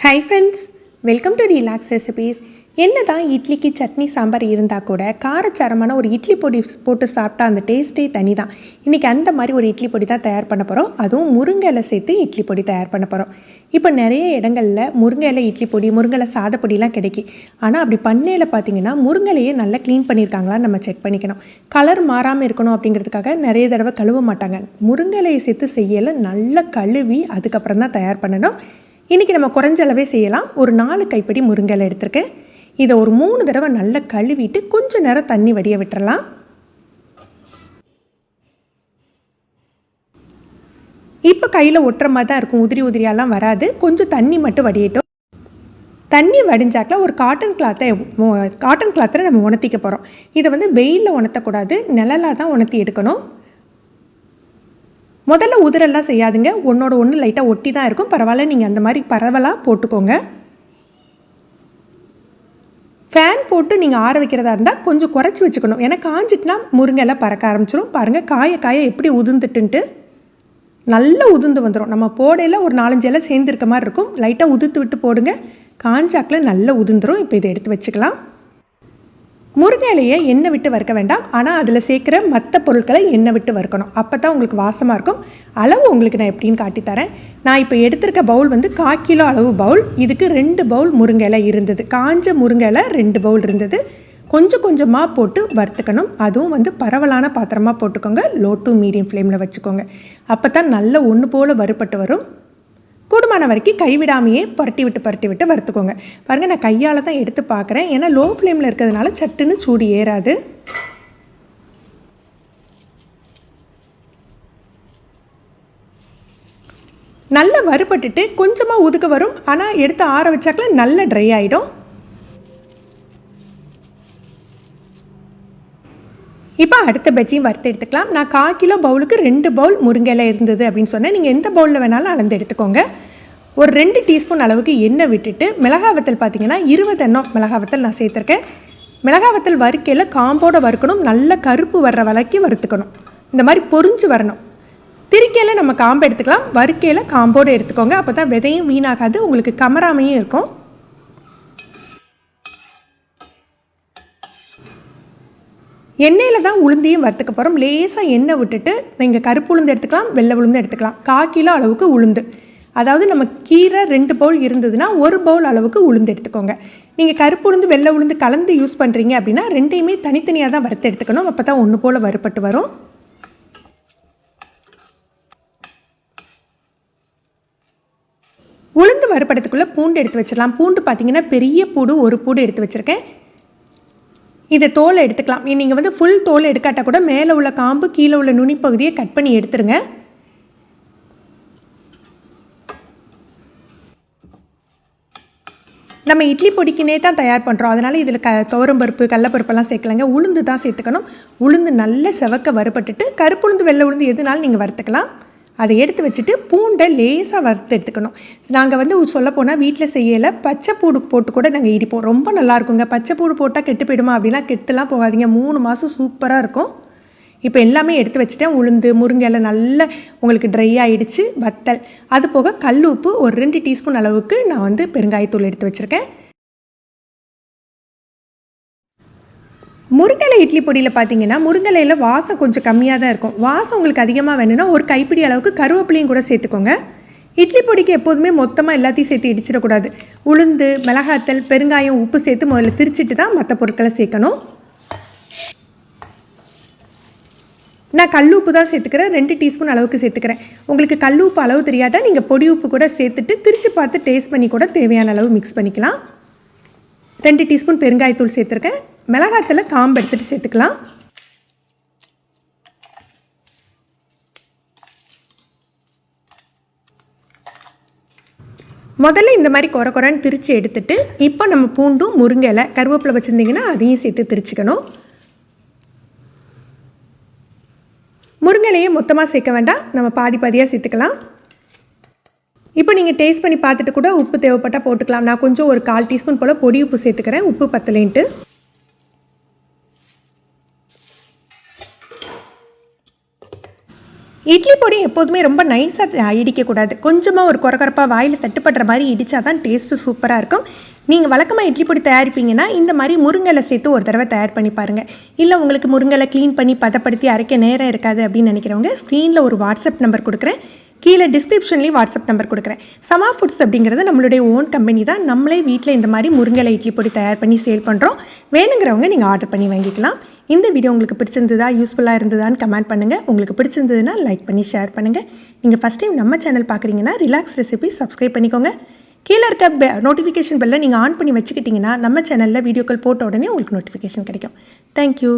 Hi friends welcome to relax recipes என்ன தான் இட்லிக்கு சட்னி சாம்பார் இருந்தால் கூட காரச்சாரமான ஒரு இட்லி பொடி போட்டு சாப்பிட்டா அந்த டேஸ்ட்டே தனி தான் இன்றைக்கி அந்த மாதிரி ஒரு இட்லி பொடி தான் தயார் பண்ண போகிறோம் அதுவும் முருங்கை இலை சேர்த்து இட்லி பொடி தயார் பண்ண போகிறோம் இப்போ நிறைய இடங்களில் முருங்கை இலை இட்லி பொடி முருங்கலை சாதப்பொடிலாம் கிடைக்கி. ஆனால் அப்படி பண்ணையில் பார்த்தீங்கன்னா முருங்கைலையே நல்லா க்ளீன் பண்ணியிருக்காங்களான்னு நம்ம செக் பண்ணிக்கணும். கலர் மாறாமல் இருக்கணும் அப்படிங்கிறதுக்காக நிறைய தடவை கழுவ மாட்டாங்க. முருங்கை இலையை சேர்த்து செய்யலை நல்லா கழுவி அதுக்கப்புறம் தான் தயார் பண்ணணும். இன்றைக்கி நம்ம குறைஞ்ச அளவே செய்யலாம். ஒரு நாலு கைப்படி முருங்கலை எடுத்திருக்கேன். இதை ஒரு மூணு தடவை நல்லா கழுவிட்டு கொஞ்சம் நேரம் தண்ணி வடிய விட்டுறலாம். இப்போ கையில் ஒட்டுற மாதிரி தான் இருக்கும். உதிரி உதிரியாலாம் வராது. கொஞ்சம் தண்ணி மட்டும் வடியட்டும். தண்ணி வடிஞ்சாக்கில் ஒரு காட்டன் கிளாத்தை காட்டன் கிளாத்தில் நம்ம உணர்த்திக்க போகிறோம் இதை வந்து வெயிலில் உணர்த்தக்கூடாது. நிழலாக தான் உணர்த்தி எடுக்கணும். முதல்ல உதிரெல்லாம் செய்யாதுங்க. ஒன்றோட ஒன்று லைட்டாக ஒட்டி தான் இருக்கும். பரவாயில்ல நீங்கள் அந்த மாதிரி பரவலாக போட்டுக்கோங்க. ஃபேன் போட்டு நீங்கள் ஆற வைக்கிறதா இருந்தால் கொஞ்சம் குறைச்சி வச்சுக்கணும். ஏன்னா காஞ்சிட்டுனா முருங்கெல்லாம் பறக்க ஆரம்பிச்சிடும் பாருங்கள் காய காய எப்படி உதிர்ந்துட்டுன்ட்டு. நல்லா உதிர்ந்து வந்துடும் நம்ம போடையில் ஒரு நாலஞ்சு இலை சேர்ந்துருக்க மாதிரி இருக்கும். லைட்டாக உதிர்த்து விட்டு போடுங்க. காஞ்சாக்கில் நல்லா உதிர்ந்துடும் இப்போ இதை எடுத்து வச்சுக்கலாம். முருங்கை இலையை எண்ணெய் விட்டு வறுக்க வேண்டாம். ஆனால் அதில் சேர்க்குற மற்ற பொருட்களை எண்ணெய் விட்டு வறுக்கணும். அப்போ தான் உங்களுக்கு வாசமாக இருக்கும். அளவு உங்களுக்கு நான் எப்படின்னு காட்டித்தரேன் நான் இப்போ எடுத்திருக்க பவுல் வந்து கா கிலோ அளவு பவுல். இதுக்கு ரெண்டு பவுல் முருங்கை இலை இருந்தது. காஞ்ச முருங்கை இலை ரெண்டு பவுல் இருந்தது. கொஞ்சம் கொஞ்சமாக போட்டு வறுத்துக்கணும். அதுவும் வந்து பரவலான பாத்திரமாக போட்டுக்கோங்க. லோ டு மீடியம் ஃப்ளேமில் வச்சுக்கோங்க. அப்போ தான் நல்ல ஒன்று போல் வறுப்பட்டு வரும். கூடுமான வரைக்கும் கைவிடாமையே புரட்டி விட்டு புரட்டி விட்டு வறுத்துக்கோங்க. பாருங்கள் நான் கையால் தான் எடுத்து பார்க்குறேன் ஏன்னா லோ ஃப்ளேமில் இருக்கிறதுனால சட்டுன்னு சூடு ஏறாது. நல்லா வறுபட்டுட்டு கொஞ்சமாக உதுக்க வரும். ஆனால் எடுத்து ஆற வச்சாக்கல நல்ல ட்ரை ஆகிடும் இப்போ அடுத்த பஜ்ஜியும் வறுத்து எடுத்துக்கலாம். நான் கால் கிலோ பவுலுக்கு ரெண்டு பவுல் முருங்கையில் இருந்தது அப்படின்னு சொன்னேன். நீங்கள் எந்த பவுலில் வேணாலும் அளந்து எடுத்துக்கோங்க. ஒரு ரெண்டு டீஸ்பூன் அளவுக்கு எண்ணெய் விட்டுட்டு மிளகா வத்தல் பார்த்தீங்கன்னா இருபது எண்ணம் மிளகா வத்தல் நான் சேர்த்துருக்கேன். மிளகா வத்தல் வறுக்கையில் காம்போடு வறுக்கணும் நல்ல கருப்பு வர்ற வலைக்கு வறுத்துக்கணும். இந்த மாதிரி பொறிஞ்சு வரணும். திரிக்கையில் நம்ம காம்பு எடுத்துக்கலாம். வறுக்கையில் காம்போடு எடுத்துக்கோங்க. அப்போ தான் விதையும் வீணாகாது. உங்களுக்கு கமராமையும் இருக்கும். எண்ணெயில் தான் உளுந்தையும் வறுத்துக்க போகிறோம் லேசாக எண்ணெய் விட்டுட்டு நீங்கள் கருப்பு உளுந்து எடுத்துக்கலாம் வெள்ளை உளுந்து எடுத்துக்கலாம். கால் கிலோ அளவுக்கு உளுந்து. அதாவது நம்ம கீரை ரெண்டு பவுல் இருந்ததுன்னா ஒரு பவுல் அளவுக்கு உளுந்து எடுத்துக்கோங்க. நீங்கள் கருப்பு உளுந்து வெள்ளை உளுந்து கலந்து யூஸ் பண்ணுறீங்க அப்படின்னா ரெண்டையுமே தனித்தனியாக தான் வறுத்து எடுத்துக்கணும். அப்போ தான் ஒன்று போல் வறுப்பட்டு வரும். உளுந்து வறுப்படத்துக்குள்ளே பூண்டு எடுத்து வச்சிடலாம். பூண்டு பார்த்தீங்கன்னா பெரிய பூடு ஒரு பூடு எடுத்து வச்சுருக்கேன். இதை தோலை எடுத்துக்கலாம். நீங்கள் வந்து ஃபுல் தோலை எடுக்காட்டால் கூட மேலே உள்ள காம்பு கீழே உள்ள நுனிப்பகுதியை கட் பண்ணி எடுத்துருங்க. நம்ம இட்லி பொடிக்கினே தான் தயார் பண்ணுறோம் அதனால் இதில் க துவரம்பருப்பு கடலப்பருப்பெல்லாம் சேர்க்கலாங்க. உளுந்து தான் சேர்த்துக்கணும். உளுந்து நல்ல செவக்க வறுபட்டுட்டு கருப்புளுந்து வெள்ளை உளுந்து எதுனாலும் நீங்கள் வறுத்துக்கலாம். அதை எடுத்து வச்சுட்டு பூண்டை லேசாக வறுத்து எடுத்துக்கணும். நாங்கள் வந்து சொல்ல போனால் வீட்டில் செய்யலை. பச்சை பூடு போட்டு கூட நாங்கள் இடிப்போம். ரொம்ப நல்லாயிருக்குங்க பச்சை பூடு போட்டால் கெட்டு போயிடுமா அப்படிலாம் கெட்டுலாம் போகாதீங்க. மூணு மாதம் சூப்பராக இருக்கும். இப்போ எல்லாமே எடுத்து வச்சுட்டேன். உளுந்து முருங்கை நல்ல உங்களுக்கு ட்ரை ஆகிடுச்சு வத்தல். அது போக கல் உப்பு ஒரு ரெண்டு டீஸ்பூன் அளவுக்கு நான் வந்து பெருங்காயத்தூள் எடுத்து வச்சுருக்கேன். முருங்கலை இட்லி பொடியில் பார்த்தீங்கன்னா முருங்கலையில் வாசம் கொஞ்சம் கம்மியாக தான் இருக்கும். வாசம் உங்களுக்கு அதிகமாக வேணும்னா ஒரு கைப்பிடி அளவுக்கு கருவேப்பிலையும் கூட சேர்த்துக்கோங்க. இட்லி பொடிக்கு எப்போதுமே மொத்தமாக எல்லாத்தையும் சேர்த்து இடிச்சிடக்கூடாது. உளுந்து மிளகாத்தல் பெருங்காயம் உப்பு சேர்த்து முதல்ல திரிச்சிட்டு தான் மற்ற பொருட்களை சேர்க்கணும். நான் கல் உப்பு தான் சேர்த்துக்கிறேன். ரெண்டு டீஸ்பூன் அளவுக்கு சேர்த்துக்கிறேன். உங்களுக்கு கல் உப்பு அளவு தெரியாதா? நீங்கள் பொடி உப்பு கூட சேர்த்துட்டு திரிச்சு பார்த்து டேஸ்ட் பண்ணி கூட தேவையான அளவு மிக்ஸ் பண்ணிக்கலாம். ரெண்டு டீஸ்பூன் பெருங்காயத்தூள் சேர்த்துருக்கேன். மிளகாத்தில் காம்பு எடுத்துகிட்டு சேர்த்துக்கலாம். முதல்ல இந்த மாதிரி குறை குறைன்னு திரித்து எடுத்துட்டு இப்போ நம்ம பூண்டும் முருங்கலை இலை கருவேப்பிலை வச்சுருந்தீங்கன்னா அதையும் சேர்த்து திரிச்சுக்கணும். முருங்கலையே மொத்தமாக சேர்க்க வேண்டாம். நம்ம பாதி பாதியாக சேர்த்துக்கலாம். இப்போ நீங்கள் டேஸ்ட் பண்ணி பார்த்துட்டு கூட உப்பு தேவைப்பட்டால் போட்டுக்கலாம். நான் கொஞ்சம் ஒரு கால் டீஸ்பூன் போல் பொடி உப்பு சேர்த்துக்கிறேன். உப்பு பத்தலேன்ட்டு. இட்லி பொடி எப்போதுமே ரொம்ப நைஸாக இடிக்கக்கூடாது. கொஞ்சமாக ஒரு குறகுறப்பாக வாயில் தட்டுப்படுற மாதிரி இடித்தா தான் டேஸ்ட்டு சூப்பராக இருக்கும். நீங்கள் வழக்கமாக இட்லி பொடி தயாரிப்பீங்கன்னா இந்த மாதிரி முருங்கலை சேர்த்து ஒரு தடவை தயார் பண்ணி பாருங்கள் இல்லை உங்களுக்கு முருங்கலை க்ளீன் பண்ணி பதப்படுத்தி அரைக்க நேரம் இருக்காது அப்படின்னு நினைக்கிறவங்க ஸ்க்ரீனில் ஒரு வாட்ஸ்அப் நம்பர் கொடுக்குறேன். கீழே டிஸ்கிரிப்ஷன்லேயும் வாட்ஸ்அப் நம்பர் கொடுக்குறேன். சமா ஃபுட்ஸ் அப்படிங்கிறது நம்மளுடைய ஓன் கம்பெனி தான். நம்மளே வீட்டில் இந்த மாதிரி முருங்கலை இட்லி பொடி தயார் பண்ணி சேல் பண்ணுறோம் வேணுங்கிறவங்க நீங்கள் ஆர்டர் பண்ணி வாங்கிக்கலாம். இந்த வீடியோ உங்களுக்கு பிடிச்சிருந்ததா யூஸ்ஃபுல்லாக இருந்ததான்னு கமெண்ட் பண்ணுங்கள் உங்களுக்கு பிடிச்சிருந்ததுன்னா லைக் பண்ணி ஷேர் பண்ணுங்கள் நீங்கள் ஃபஸ்ட் டைம் நம்ம சேனல் பார்க்குறீங்கன்னா ரிலாக்ஸ் ரெசிபி சப்ஸ்கிரைப் பண்ணிக்கோங்க. கீழே இருக்க பெ நோட்டிஃபிகேஷன் பெல்லை நீங்கள் ஆன் பண்ணி வச்சுக்கிட்டிங்கன்னா நம்ம சேனலில் வீடியோக்கள் போட்ட உடனே உங்களுக்கு நோட்டிஃபிகேஷன் கிடைக்கும். தேங்க்யூ